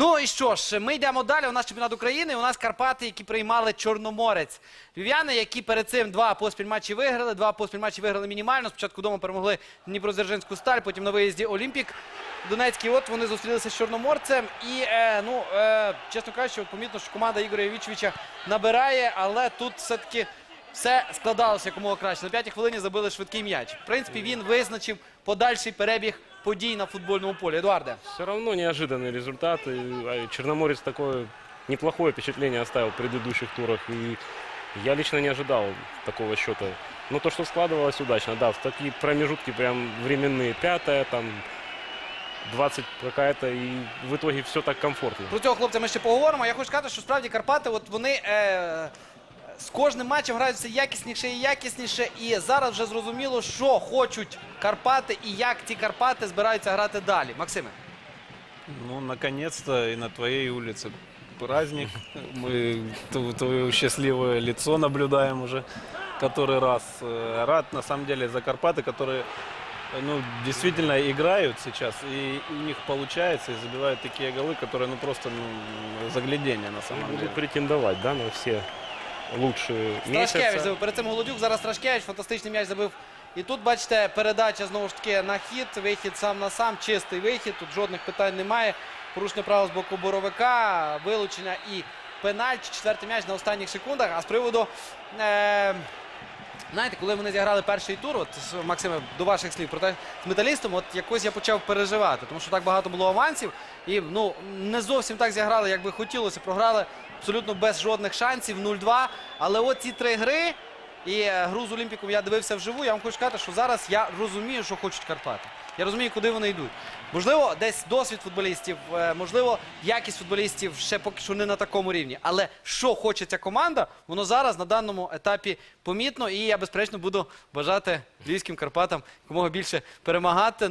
Ну і що ж, ми йдемо далі. У нас чемпіонат України. У нас Карпати, які приймали Чорноморець. Львів'яни, які перед цим два поспіль матчі виграли. Два поспіль матчі виграли мінімально. Спочатку вдома перемогли Дніпродзержинську сталь, потім на виїзді Олімпік. Донецький, от вони зустрілися з Чорноморцем. І, е, ну, е, чесно кажучи, помітно, що команда Ігоря Євічевича набирає, але тут все-таки все складалося якомога краще. На п'ятій хвилині забили швидкий м'яч. В принципі, він визначив подальший перебіг подій на футбольному полі. Едуарде. Все равно неожиданный результат. И а, Черноморец такое неплохое впечатление оставил в предыдущих турах. И я лично не ожидал такого счета. Но то, что складывалось удачно, да, в такие промежутки прям временные. Пятая, там, 20 какая-то. И в итоге все так комфортно. Про цього хлопця ми ще поговоримо. Я хочу сказати, що справді Карпати, от вони е, з кожним матчем грають все якісніше і якісніше. І зараз вже зрозуміло, що хочуть Карпати і як ті Карпати збираються грати далі. Максиме. Ну, наконец-то и на твоей улице праздник. Мы тв- твое счастливое лицо наблюдаем уже который раз. Э, Рад, на самом деле, за Карпаты, которые э, ну, действительно играют сейчас, и у них получается, и забивают такие голы, которые, ну, просто ну, заглядение, на самом деле. Будут претендовать, да, на все лучшие Страшкевич забив. Перед цим Голодюк, зараз Страшкевич, фантастичний м'яч забив. І тут, бачите, передача знову ж таки на хід, вихід сам на сам, чистий вихід. Тут жодних питань немає. Порушення права з боку Боровика, вилучення і пенальті. Четвертий м'яч на останніх секундах. А з приводу. Е- Знаєте, коли вони зіграли перший тур, от Максиме, до ваших слів, проте з металістом, от якось я почав переживати, тому що так багато було авансів, і ну не зовсім так зіграли, як би хотілося. Програли абсолютно без жодних шансів, 0-2. Але от ці три гри і е, гру з Олімпіком я дивився вживу. Я вам хочу сказати, що зараз я розумію, що хочуть Карпати. Я розумію, куди вони йдуть. Можливо, десь досвід футболістів, е, можливо, якість футболістів ще поки що не на такому рівні. Але що хоче ця команда, воно зараз на даному етапі помітно. І я безперечно буду бажати львівським Карпатам якомога більше перемагати.